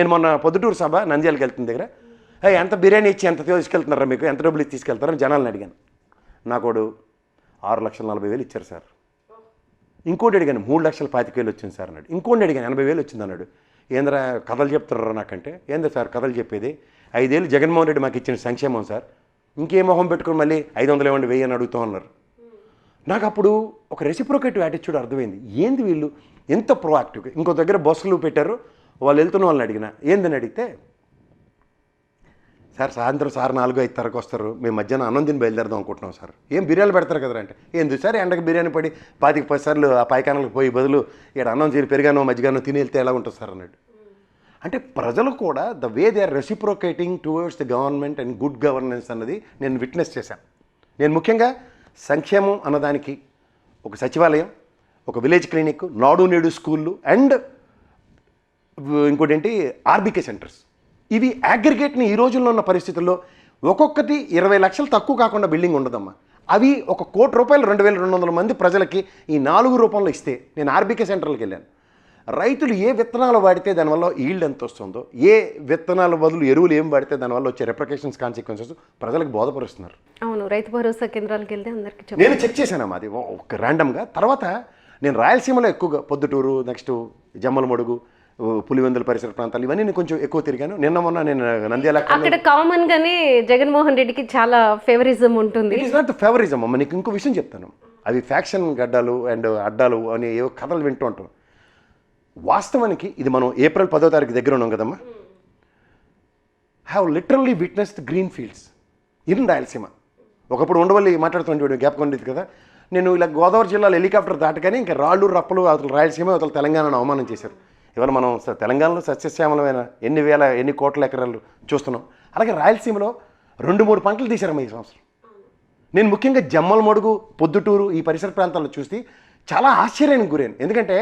నేను మొన్న పొద్దుటూరు సభ నంద్యాలకు వెళ్తున్న దగ్గర ఎంత బిర్యానీ ఇచ్చి ఎంత తీసుకెళ్తున్నారా మీకు? ఎంత డబ్బులు ఇచ్చి తీసుకెళ్తారని జనాలను అడిగాను. నాకోడు ఆరు లక్షల నలభై వేలు ఇచ్చారు సార్. ఇంకోటి అడిగాను మూడు లక్షల పాతిక వేలు వచ్చింది సార్ అన్నాడు. ఇంకోటి అడిగాను ఎనభై వేలు వచ్చింది అన్నాడు. ఏంద్రా కథలు చెప్తున్నారా నాకంటే? ఏంద్రా సార్ కథలు చెప్పేది? ఐదేళ్ళు జగన్మోహన్ రెడ్డి మాకు ఇచ్చిన సంక్షేమం సార్. ఇంకే మొహం పెట్టుకుని మళ్ళీ ఐదు వందలు ఇవ్వండి వెయ్యి అని అడుగుతూ ఉన్నారు నాకు అప్పుడు ఒక రెసిప్రోకేటివ్ యాటిట్యూడ్ అర్థమైంది. ఏంది వీళ్ళు? ఎంత ప్రోయాక్టివ్గా ఇంకో దగ్గర బస్సులు పెట్టారు. వాళ్ళు వెళ్తున్న వాళ్ళని అడిగిన ఏందని అడిగితే సార్ సాయంత్రం సార్ నాలుగు ఐదు తరకు వస్తారు మేము మధ్యాహ్నం అన్నం తిని బయలుదేరదాం అనుకుంటున్నాం సార్. ఏం బిర్యానీ పెడతారు కదా అంటే ఎందుకు సార్ ఎండకు బిర్యానీ పడి పాతిక పది సార్లు ఆ పైకానాలకు పోయి బదులు ఇక్కడ అన్నం తిని పెరిగానో మజ్జిగానో తిని వెళ్తే ఎలా ఉంటుంది సార్? అన్నాడు. అంటే ప్రజలు కూడా the way they are reciprocating towards the government and good governance అన్నది నేను విట్నెస్ చేశాను. నేను ముఖ్యంగా సంక్షేమం అన్నదానికి ఒక సచివాలయం ఒక విలేజ్ క్లినిక్ నాడు నేడు స్కూళ్ళు అండ్ ఇంకోటి ఏంటి ఆర్బీకే సెంటర్స్. ఇవి అగ్రిగేట్ని ఈ రోజుల్లో ఉన్న పరిస్థితుల్లో ఒక్కొక్కటి ఇరవై లక్షలు తక్కువ కాకుండా బిల్డింగ్ ఉండదమ్మా. అవి ఒక కోటి రూపాయలు రెండు వేల రెండు వందల మంది ప్రజలకి ఈ నాలుగు రూపంలో ఇస్తే నేను ఆర్బీకే సెంటర్లకు వెళ్ళాను. రైతులు ఏ విత్తనాలు వాడితే దానివల్ల ఈల్డ్ ఎంత వస్తుందో ఏ విత్తనాల బదులు ఎరువులు ఏం వాడితే దానివల్ల వచ్చే రెప్రికేషన్స్ కాన్సిక్వెన్సెస్ ప్రజలకు బోధపరుస్తున్నారు. అవును రైతు భరోసా కేంద్రాలకు వెళ్తే అందరికి నేను చెక్ చేశాను అది. ఒక ర్యాండమ్గా తర్వాత నేను రాయలసీమలో ఎక్కువగా పొద్దుటూరు నెక్స్ట్ జమ్మలమడుగు పులివెందుల పరిసర ప్రాంతాలు ఇవన్నీ నేను కొంచెం ఎక్కువ తిరిగాను. నిన్న మొన్న నేను నంద్యాల అక్కడ కామన్ గానే జగన్మోహన్ రెడ్డికి చాలా ఫేవరిజం ఉంటుంది. ఇట్ ఈస్ నాట్ ఫేవరిజం అమ్మ నీకు ఇంకో విషయం చెప్తాను. అవి ఫ్యాక్షన్ గడ్డాలు అండ్ అడ్డాలు అని ఏవో కథలు వింటూ ఉంటాం. వాస్తవానికి ఇది మనం ఏప్రిల్ పదో తారీఖు దగ్గర ఉన్నాం కదమ్మా. Have literally witnessed green fields in Rayalaseema ఒకప్పుడు ఉండవల్లి మాట్లాడుతుంటే జ్ఞాపకం ఉండేది కదా. నేను ఇలా గోదావరి జిల్లాలో హెలికాప్టర్ దాటగానే ఇంకా రాళ్ళు రప్పలు అవతల రాయలసీమ అవతల తెలంగాణను అవమానం చేశారు. ఇవాళ మనం స- తెలంగాణలో సస్యశ్యామలమైన ఎన్ని వేల ఎన్ని కోట్ల ఎకరాలు చూస్తున్నాం. అలాగే రాయలసీమలో రెండు మూడు పంటలు తీశారమ్మ ఈ సంవత్సరం. నేను ముఖ్యంగా జమ్మల మడుగు పొద్దుటూరు ఈ పరిసర ప్రాంతాల్లో చూసి చాలా ఆశ్చర్యానికి గురాను ఎందుకంటే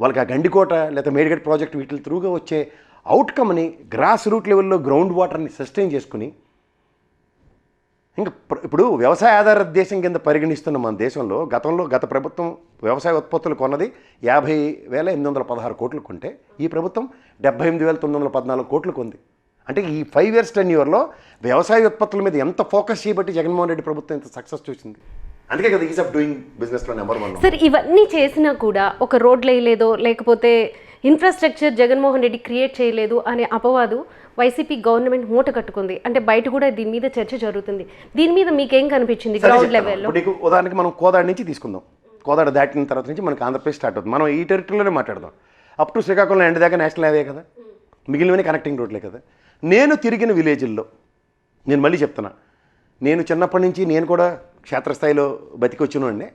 వాళ్ళకి ఆ గండికోట లేదా మేడిగడ్ ప్రాజెక్ట్ వీటి త్రూగా వచ్చే అవుట్కమ్ని గ్రాస్ రూట్ లెవెల్లో గ్రౌండ్ వాటర్ని సస్టైన్ చేసుకుని ఇంకా ఇప్పుడు వ్యవసాయ ఆధారిత దేశం కింద పరిగణిస్తున్న మన దేశంలో గతంలో గత ప్రభుత్వం వ్యవసాయ ఉత్పత్తులు కొన్నది యాభై వేల ఎనిమిది వందల పదహారు కోట్లు కొంటే ఈ ప్రభుత్వం డెబ్బై ఎనిమిది వేల తొమ్మిది వందల పద్నాలుగు కోట్లు కొంది. అంటే ఈ ఫైవ్ ఇయర్స్ టెన్ ఇయర్లో వ్యవసాయ ఉత్పత్తుల మీద ఎంత ఫోకస్ చేయబట్టి జగన్మోహన్ రెడ్డి ప్రభుత్వం ఎంత సక్సెస్ చూసింది? అందుకే కదా ఈజ్ ఆఫ్ డూయింగ్ బిజినెస్లో నెంబర్ వన్. సార్ ఇవన్నీ చేసినా కూడా ఒక రోడ్లు వేయలేదో లేకపోతే ఇన్ఫ్రాస్ట్రక్చర్ జగన్మోహన్ రెడ్డి క్రియేట్ చేయలేదు అనే అపవాదు వైసీపీ గవర్నమెంట్ మూట కట్టుకుంది. అంటే బయట కూడా దీని మీద చర్చ జరుగుతుంది. దీని మీద మీకేం కనిపించింది గ్రౌండ్. లెవెల్లో ఉదాహరణకి మనం కోదాడ నుంచి తీసుకుందాం. కోదాడ దాటిన తర్వాత నుంచి మనకి ఆంధ్రప్రదేశ్ స్టార్ట్ అవుతుంది. మనం ఈ టెరిటరీలోనే మాట్లాడదాం. అప్ టు శ్రీకాకుళం ఎండ్ దాకా నేషనల్ హైవే కదా? మిగిలినవన్నీ కనెక్టింగ్ రోడ్లే కదా? నేను తిరిగిన విలేజ్ల్లో నేను మళ్ళీ చెప్తున్నా నేను చిన్నప్పటి నుంచి నేను కూడా క్షేత్రస్థాయిలో బతికి వచ్చినవాడిని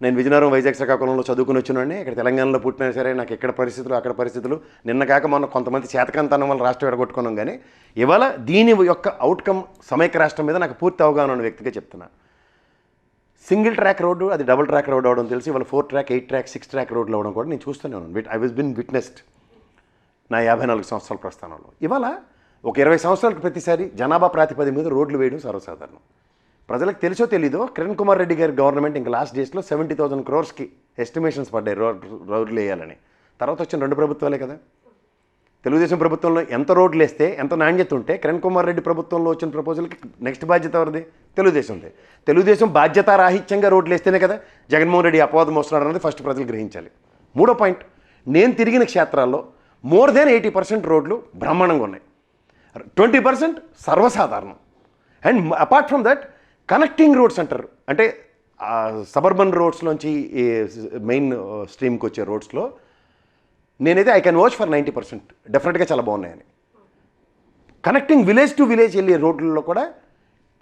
నేను విజయనగరం వైజాగ్ శ్రీకాకుళంలో చదువుకుని వచ్చినవాడిని ఇక్కడ తెలంగాణలో పుట్టినా సరే నాకు ఎక్కడ పరిస్థితులు అక్కడ పరిస్థితులు నిన్న కాక మొన్న కొంతమంది చేతకంతనం వల్ల రాష్ట్రం ఎడగొట్టుకున్నాం కానీ ఇవాళ దీని యొక్క అవుట్కమ్ సమైక్య రాష్ట్రం మీద నాకు పూర్తి అవగాహన ఉన్న వ్యక్తిగా చెప్తున్నా. సింగిల్ ట్రాక్ రోడ్డు అది డబుల్ ట్రాక్ రోడ్ అవడం తెలిసి. ఇవాళ four track eight track six track రోడ్లు అవడం కూడా నేను చూస్తూనే ఉన్నాను. ఐ వాజ్ బిన్ విట్నెస్డ్ నా యాభై నాలుగు సంవత్సరాల ప్రస్థానంలో. ఇవాళ ఒక ఇరవై సంవత్సరాలకు ప్రతిసారి జనాభా ప్రాతిపదిక మీద రోడ్లు వేయడం సర్వసాధారణం. ప్రజలకు తెలుసో తెలీదో కిరణ్ కుమార్ రెడ్డి గారి గవర్నమెంట్ ఇంకా లాస్ట్ డేస్లో సెవెంటీ థౌసండ్ క్రోర్స్కి ఎస్టిమేషన్స్ పడ్డాయి రోడ్ రోడ్లు వేయాలని. తర్వాత వచ్చిన రెండు ప్రభుత్వాలే కదా. తెలుగుదేశం ప్రభుత్వంలో ఎంత రోడ్లు వేస్తే ఎంత నాణ్యత ఉంటే కిరణ్ కుమార్ రెడ్డి ప్రభుత్వంలో వచ్చిన ప్రపోజల్కి నెక్స్ట్ బాధ్యత ఎవరిది? తెలుగుదేశంది. తెలుగుదేశం బాధ్యత రాహిత్యంగా రోడ్లు వేస్తేనే కదా జగన్మోహన్ రెడ్డి అపవాదం వస్తున్నాడు అనేది ఫస్ట్ ప్రజలు గ్రహించాలి. మూడో పాయింట్ నేను తిరిగిన క్షేత్రాల్లో మోర్ దెన్ ఎయిటీ పర్సెంట్ రోడ్లు బ్రహ్మాండంగా ఉన్నాయి. ట్వంటీ పర్సెంట్ సర్వసాధారణం. And apart from that connecting roads అంటారు. అంటే సబర్బన్ రోడ్స్లోంచి మెయిన్ స్ట్రీమ్కి వచ్చే రోడ్స్లో నేనైతే I can watch for ninety percent. డెఫినెట్గా చాలా బాగున్నాయని. కనెక్టింగ్ విలేజ్ టు విలేజ్ వెళ్ళే రోడ్లలో కూడా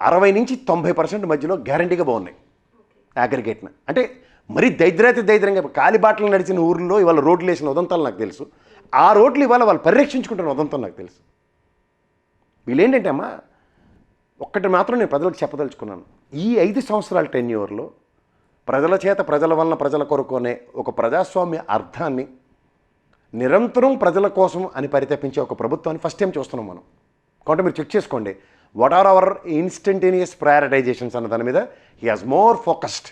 అరవై నుంచి తొంభై పర్సెంట్ మధ్యలో గ్యారంటీగా బాగున్నాయి. అగ్రిగేట్న. అంటే మరీ దైద్రాతి దైద్రంగా కాలిబాటలు నడిచిన ఊర్లో ఇవాళ రోడ్లు వేసిన ఉదంతాలు నాకు తెలుసు. ఆ రోడ్లు ఇవాళ వాళ్ళు పరిరక్షించుకుంటున్న ఉదంతం నాకు తెలుసు. వీళ్ళేంటంటే అమ్మా ఒక్కటి మాత్రం నేను ప్రజలకు చెప్పదలుచుకున్నాను. ఈ ఐదు సంవత్సరాల టెన్యూర్లో ప్రజల చేత ప్రజల వలన ప్రజల కొరకు అనే ఒక ప్రజాస్వామ్య అర్థాన్ని నిరంతరం ప్రజల కోసం అని పరితపించే ఒక ప్రభుత్వాన్ని ఫస్ట్ టైం చూస్తున్నాం మనం. కాబట్టి మీరు చెక్ చేసుకోండి. What are our instantaneous prioritisations అన్న దాని మీద he has more focused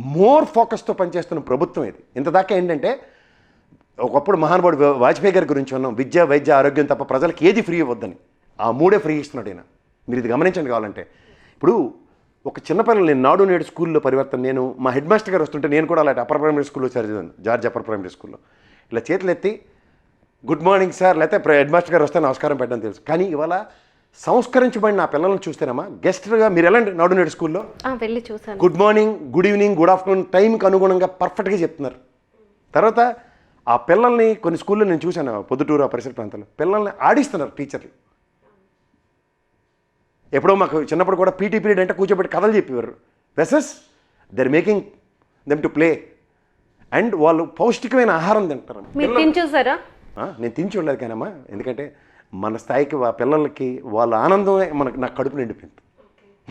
more ఫోకస్తో పనిచేస్తున్న ప్రభుత్వం ఇది. ఇంతదాకా ఏంటంటే ఒకప్పుడు మహానుభావుడు వాజ్పేయి గారి గురించి ఉన్నాం. విద్య వైద్య ఆరోగ్యం తప్ప ప్రజలకు ఏది ఫ్రీ ఇవ్వద్దని. ఆ మూడే ఫ్రీ ఇస్తున్నాడు ఆయన మీరు ఇది గమనించండి కావాలంటే. ఇప్పుడు ఒక చిన్నపిల్లలు నేను నాడు నేడు స్కూల్లో పరివర్తన నేను మా హెడ్ మాస్టర్ గారు వస్తుంటే నేను కూడా అలాంటి అప్పర్ ప్రైమరీ స్కూల్లో చదివాను జార్జ్ అప్పర్ ప్రైమరీ స్కూల్లో. ఇలా చేతులు ఎత్తి గుడ్ మార్నింగ్ సార్ లేకపోతే హెడ్ మాస్టర్ గారు వస్తే నమస్కారం పెట్టడం తెలుసు. కానీ ఇవాళ సంస్కరించబడిన ఆ పిల్లల్ని చూస్తేనమ్మా గెస్ట్గా మీరు వెళ్ళండి నాడు నేడు స్కూల్లో? వెళ్ళి చూసాను good morning good evening good afternoon టైంకి అనుగుణంగా పర్ఫెక్ట్గా చెప్తున్నారు. తర్వాత ఆ పిల్లల్ని కొన్ని స్కూల్లో నేను చూశాను పొద్దుటూరు ఆ పరిసర ప్రాంతాల్లో పిల్లల్ని ఆడిస్తున్నారు టీచర్లు. ఎప్పుడో మాకు చిన్నప్పుడు కూడా పీటీ పీరియడ్ అంటే కూర్చోబెట్టి కథలు చెప్పేవారు. Whereas they're making them to play and వాళ్ళు పౌష్టికమైన ఆహారం తింటారు నేను తిని చూడలేదు కానమ్మా ఎందుకంటే మన స్థాయికి పిల్లలకి వాళ్ళ ఆనందమే మనకు నాకు కడుపు నిండిపోయింది.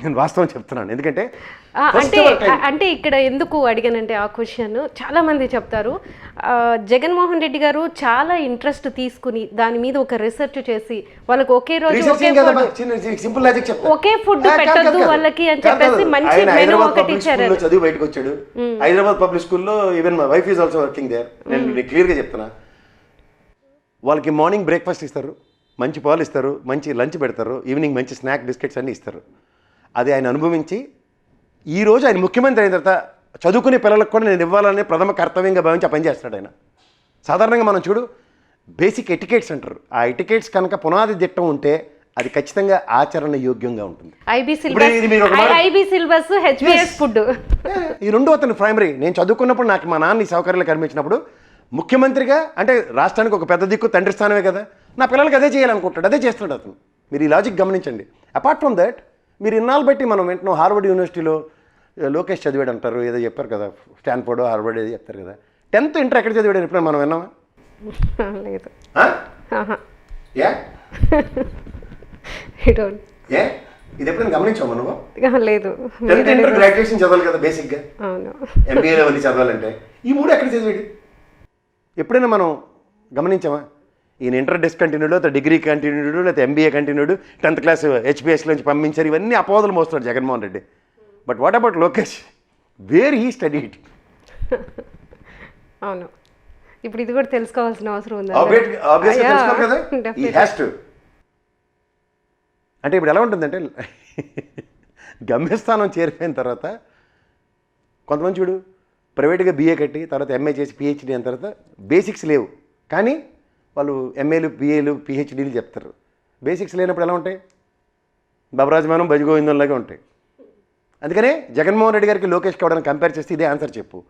నేను వాస్తవం చెప్తున్నాను. ఎందుకంటే అంటే అంటే ఇక్కడ ఎందుకు అడిగానంటే ఆ క్వశ్చన్ చాలా మంది చెప్తారు. జగన్మోహన్ రెడ్డి గారు చాలా ఇంట్రెస్ట్ తీసుకుని దాని మీద ఒక రీసెర్చ్ చేసి వాళ్ళకి ఒకే రోజు ఒకే సింపుల్ లాజిక్ ఒకే కాదు, పెట్టొద్దు. వాళ్ళకి అని చెప్పేసి. మంచి హైదరాబాద్ ఒకటి ఇచ్చారు. చదివి బయటకు వచ్చాడు. హైదరాబాద్ పబ్లిక్ స్కూల్లో even my wife is also working there నేను నీకు క్లియర్గా చెప్తున్నా. వాళ్ళకి మార్నింగ్ బ్రేక్ఫాస్ట్ ఇస్తారు. మంచి పాలు ఇస్తారు. మంచి లంచ్ పెడతారు. ఈవినింగ్ మంచి స్నాక్ బిస్కెట్స్ అన్నీ ఇస్తారు. అది ఆయన అనుభవించి ఈ రోజు ఆయన ముఖ్యమంత్రి అయిన తర్వాత చదువుకునే పిల్లలకు కూడా నేను ఇవ్వాలనే ప్రథమ కర్తవ్యంగా భావించి ఆ పని చేస్తున్నాడు ఆయన. సాధారణంగా మనం చూడు బేసిక్ ఎటికేట్స్ అంటారు. ఆ ఎటికేట్స్ కనుక పునాది దిట్టం ఉంటే అది ఖచ్చితంగా ఆచరణ యోగ్యంగా ఉంటుంది. ఈ రెండు అతను ప్రైమరీ నేను చదువుకున్నప్పుడు నాకు మా నాన్న ఈ సౌకర్యాలు కనిపించినప్పుడు ముఖ్యమంత్రిగా అంటే రాష్ట్రానికి ఒక పెద్ద దిక్కు తండ్రి స్థానమే కదా నా పిల్లలకి అదే చేయాలనుకుంటాడు అదే చేస్తున్నాడు అతను. మీరు ఈ లాజిక్ గమనించండి. అపార్ట్ ఫ్రమ్ దట్ మీరు ఇన్నాళ్ళు బట్టి మనం వెంటనే హార్వర్డ్ యూనివర్సిటీలో లోకేష్ చదివాడు అంటారు ఏదో చెప్పారు కదా స్టాన్ఫోర్డ్ హార్వర్డ్ ఏదో చెప్తారు కదా. టెన్త్ ఇంటర్ ఎక్కడ చదివాడు ఎప్పుడైనా మనం విన్నామా? లేదు. ఏ? ఇది ఎప్పుడైనా గమనించాము నువ్వు? లేదు. టెన్త్ ఇంటర్ గ్రాడ్యుయేషన్ చదవాలి కదా బేసిక్గా. అవును. ఎంబీఏ అవన్నీ చదవాలంటే. ఈ మూడు ఎక్కడ చదివాడు ఎప్పుడైనా మనం గమనించామా? ఈయన ఇంటర్ డిస్కంటిన్యూడ్ లేకపోతే డిగ్రీ కంటిన్యూడ్ లేకపోతే MBA continued tenth class HPS నుంచి పంపించారు. ఇవన్నీ అపోదలు మోస్తున్నాడు Jaganmohan Reddy. But what about Lokesh? Where he study it అవును. ఇప్పుడు ఇది కూడా తెలుసుకోవాల్సిన అవసరం ఉంది అంటే ఇప్పుడు ఎలా ఉంటుందంటే గమ్యస్థానం చేరిపోయిన తర్వాత కొంతమంది చూడు ప్రైవేట్గా బీఏ కట్టి తర్వాత ఎంఏ చేసి పిహెచ్డీ అయిన తర్వాత బేసిక్స్ లేవు. కానీ వాళ్ళు ఎంఏలు బిఏలు పిహెచ్డీలు చెప్తారు. బేసిక్స్ లేనప్పుడు ఎలా ఉంటాయి? బబరాజమానం భజగోవిందంలాగా ఉంటాయి. అందుకనే జగన్మోహన్ రెడ్డి గారికి లోకేష్ గౌడని కంపేర్ చేస్తే ఇదే ఆన్సర్ చెప్పు.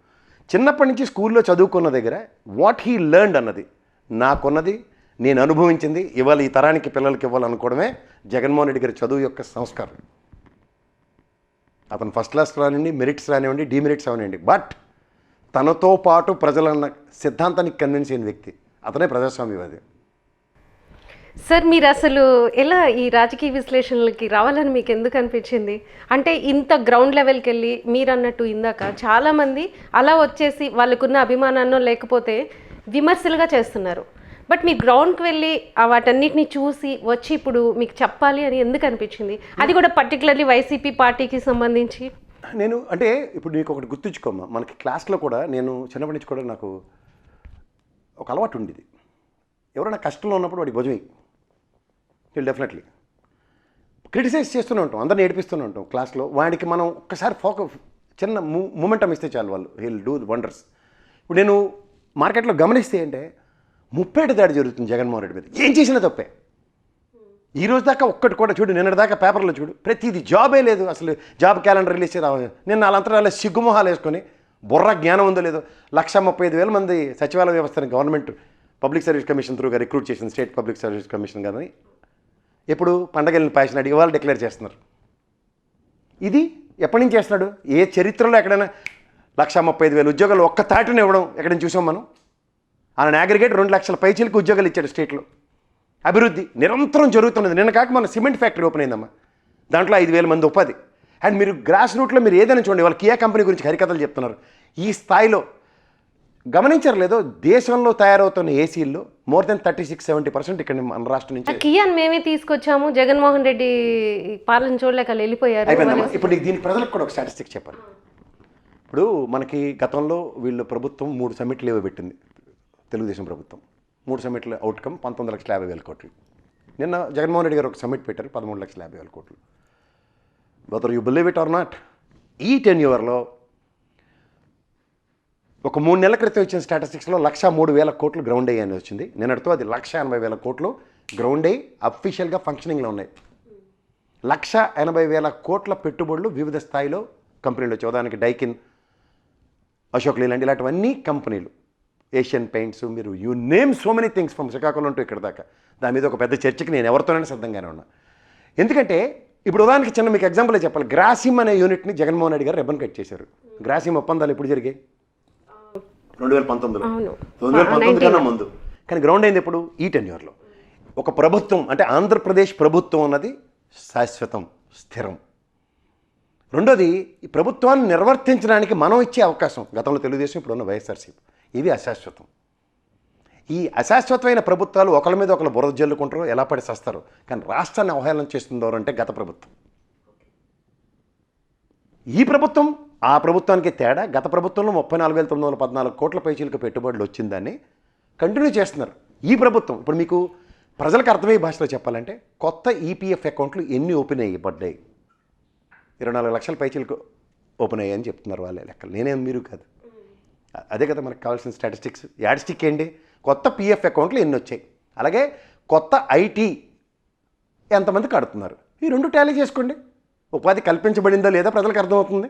చిన్నప్పటి నుంచి స్కూల్లో చదువుకున్న దగ్గర వాట్ హీ లెర్న్డ్ అన్నది నాకున్నది నేను అనుభవించింది ఇవాళ ఈ తరానికి పిల్లలకి ఇవ్వాలనుకోవడమే జగన్మోహన్ రెడ్డి గారి చదువు యొక్క సంస్కారం. అతను ఫస్ట్ క్లాస్ రానివ్వండి మెరిట్స్ రానివ్వండి డిమెరిట్స్ అవనివ్వండి. బట్ తనతో పాటు ప్రజలన్న సిద్ధాంతానికి కన్విన్స్ అయిన వ్యక్తి. అతనే ప్రజాస్వామ్యవాది సార్ మీరు అసలు ఎలా ఈ రాజకీయ విశ్లేషణలకి రావాలని మీకు ఎందుకు అనిపించింది? అంటే ఇంత గ్రౌండ్ లెవెల్కి వెళ్ళి మీరు అన్నట్టు ఇందాక చాలామంది అలా వచ్చేసి వాళ్ళకున్న అభిమానాన్నో లేకపోతే విమర్శలుగా చేస్తున్నారు. బట్ మీ గ్రౌండ్కి వెళ్ళి వాటన్నిటిని చూసి వచ్చి ఇప్పుడు మీకు చెప్పాలి అని ఎందుకు అనిపించింది? అది కూడా పర్టికులర్లీ వైసీపీ పార్టీకి సంబంధించి? నేను అంటే ఇప్పుడు నీకు ఒకటి గుర్తుంచుకోమ్మా. మనకి క్లాస్లో కూడా నేను చిన్నప్పటి నుంచి కూడా నాకు ఒక అలవాటు ఉండేది. ఎవరైనా కష్టంలో ఉన్నప్పుడు వాడికి భుజమే వీళ్ళు డెఫినెట్లీ క్రిటిసైజ్ చేస్తూనే ఉంటాం. అందరిని ఏడిపిస్తూనే ఉంటాం క్లాస్లో. వాడికి మనం ఒక్కసారి ఫోక చిన్న మూ మూమెంటం ఇస్తే చాలు వాళ్ళు. హీల్ డూ వండర్స్ ఇప్పుడు నేను మార్కెట్లో గమనిస్తే అంటే ముప్పేటి దాడి జరుగుతుంది జగన్మోహన్ రెడ్డి మీద. ఏం చేసినా తప్పే. ఈ రోజు దాకా ఒక్కటి కూడా చూడు నిన్నటి దాకా పేపర్లో చూడు. ప్రతిది జాబే లేదు. అసలు జాబ్ క్యాలెండర్ రిలీజ్ రావాలి. నిన్న వాళ్ళంతా సిగ్గుమొహాలు వేసుకొని బుర్ర జ్ఞానం ఉందో లేదో లక్ష ముప్పై ఐదు వేల మంది సచివాలయ వ్యవస్థను గవర్నమెంట్ పబ్లిక్ సర్వీస్ కమిషన్ త్రూగా రిక్రూట్ చేసింది స్టేట్ పబ్లిక్ సర్వీస్ కమిషన్ కానీ ఇప్పుడు పండగల్ని ప్యాషన్ అడిగి వాళ్ళు డిక్లేర్ చేస్తున్నారు. ఇది ఎప్పటి నుంచి చేస్తున్నాడు? ఏ చరిత్రలో ఎక్కడైనా లక్ష ముప్పై ఐదు వేల ఉద్యోగాలు ఒక్క తాటిని ఇవ్వడం ఎక్కడైనా చూసాం మనం? ఆయన అగ్రిగేట్ రెండు లక్షల పైచీలకు ఉద్యోగాలు ఇచ్చాడు స్టేట్లో. అభివృద్ధి నిరంతరం జరుగుతున్నది. నిన్న కాక మన సిమెంట్ ఫ్యాక్టరీ ఓపెన్ అయిందమ్మా. దాంట్లో ఐదు వేల మంది ఉపాధి. అండ్ మీరు గ్రాస్ రూట్లో మీరు ఏదైనా చూడండి వాళ్ళు కియా కంపెనీ గురించి హరికథలు చెప్తున్నారు. ఈ స్థాయిలో గమనించారు లేదో దేశంలో తయారవుతున్న ఏసీల్లో more than thirty six seventy percent ఇక్కడ మన రాష్ట్రం నుంచి కియాన్ మేమే తీసుకొచ్చాము జగన్మోహన్ రెడ్డి పాలన చూడలేక వాళ్ళు వెళ్ళిపోయారు. ఇప్పుడు దీని ప్రజలకు కూడా ఒక స్టాటిస్టిక్స్ చెప్పాలి. ఇప్పుడు మనకి గతంలో వీళ్ళు ప్రభుత్వం మూడు సమ్మిట్లు ఏవో పెట్టింది తెలుగుదేశం ప్రభుత్వం. మూడు సమ్మిట్ల అవుట్కమ్ పంతొమ్మిది లక్షల యాభై వేల కోట్లు. నిన్న జగన్మోహన్ రెడ్డి గారు ఒక సమ్మిట్ పెట్టారు పదమూడు లక్షల యాభై వేల కోట్లు. Whether you believe it or not ఈ టెన్యూవర్లో ఒక మూడు నెలల క్రితం ఇచ్చిన స్టాటిస్టిక్స్లో లక్ష మూడు వేల కోట్లు గ్రౌండ్ అయ్యి అని వచ్చింది. నిన్నటితో అది లక్ష ఎనభై వేల కోట్లు గ్రౌండ్ అయ్యి అఫీషియల్గా ఫంక్షనింగ్లో ఉన్నాయి. లక్ష ఎనభై వేల కోట్ల పెట్టుబడులు వివిధ స్థాయిలో కంపెనీలు వచ్చాయి. ఉదాహరణకి డైకిన్ అశోక్ లీలాండ్ ఇలాంటివన్నీ కంపెనీలు. ఏషియన్ పెయింట్స్ మీరు you name so many things from Srikakulam to ఇక్కడ దాకా. దాని మీద ఒక పెద్ద చర్చకి నేను ఎవరితోనైనా సిద్ధంగానే ఉన్నా. ఎందుకంటే ఇప్పుడు ఉదాహరణకి చిన్న మీకు ఎగ్జాంపుల్ చెప్పాలి. గ్రాసిమ్ అనే యూనిట్ని జగన్మోహన్ రెడ్డి గారు రిబ్బన్ కట్ చేశారు. గ్రాసిమ్ ఒప్పందాలు ఎప్పుడు జరిగాయి? రెండు వేల పంతొమ్మిదిలో. అవును. రెండు వేల పంతొమ్మిది కన్నా ముందు. కానీ గ్రౌండ్ అయింది ఎప్పుడు? ఈ టెన్యూర్లో ఒక ప్రభుత్వం అంటే ఆంధ్రప్రదేశ్ ప్రభుత్వం అన్నది శాశ్వతం స్థిరం. రెండోది ఈ ప్రభుత్వాన్ని నిర్వర్తించడానికి మనం ఇచ్చే అవకాశం గతంలో తెలుగుదేశం ఇప్పుడు ఉన్న వైఎస్ఆర్సీపీ. ఇవి అశాశ్వతం. ఈ అశాశ్వతమైన ప్రభుత్వాలు ఒకళ్ళ మీద ఒకళ్ళు బురద జల్లుకుంటారు ఎలా పడి చేస్తారు కానీ రాష్ట్రాన్ని అవహేళన చేస్తుందో అంటే గత ప్రభుత్వం. ఈ ప్రభుత్వం ఆ ప్రభుత్వానికి తేడా గత ప్రభుత్వంలో ముప్పై నాలుగు వేల తొమ్మిది వందల పద్నాలుగు కోట్ల పైచీలకు పెట్టుబడులు వచ్చిందని కంటిన్యూ చేస్తున్నారు. ఈ ప్రభుత్వం ఇప్పుడు మీకు ప్రజలకు అర్థమయ్యే భాషలో చెప్పాలంటే కొత్త ఈపీఎఫ్ అకౌంట్లు ఎన్ని ఓపెన్ అయ్యి పడ్డాయి? ఇరవై నాలుగు లక్షల పైచీలకు ఓపెన్ అయ్యాయని చెప్తున్నారు వాళ్ళే లెక్కలు. నేనేం మీరు కాదు. అదే కదా మనకు కావాల్సిన స్టాటిస్టిక్స్. యాడ్స్టిక్ ఏంటి? కొత్త పిఎఫ్ అకౌంట్లు ఎన్ని వచ్చాయి? అలాగే కొత్త ఐటీ ఎంతమంది కడుతున్నారు? ఈ రెండు టాలీ చేసుకోండి. ఉపాధి కల్పించబడిందా లేదా ప్రజలకు అర్థమవుతుంది.